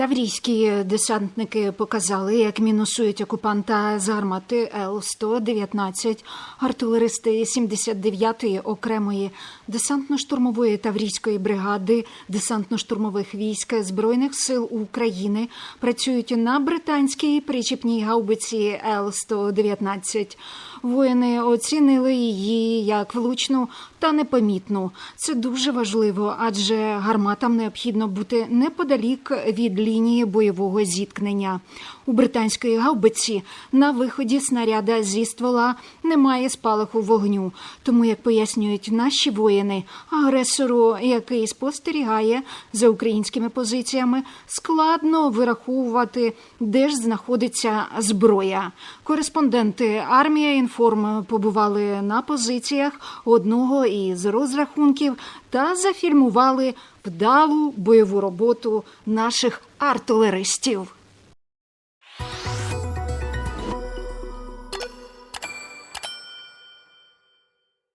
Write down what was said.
Таврійські десантники показали, як мінусують окупанта з гармати Л-119, артилеристи 79-ї окремої десантно-штурмової таврійської бригади десантно-штурмових військ Збройних сил України працюють на британській причіпній гаубиці Л-119. Воїни оцінили її як влучну та непомітну. Це дуже важливо, адже гарматам необхідно бути неподалік від лінії бойового зіткнення. У британської гаубиці на виході снаряда зі ствола немає спалаху вогню. Тому, як пояснюють наші воїни, агресору, який спостерігає за українськими позиціями, складно вираховувати, де ж знаходиться зброя. Кореспонденти армія інформ побували на позиціях одного із розрахунків та зафільмували вдалу бойову роботу наших артилеристів.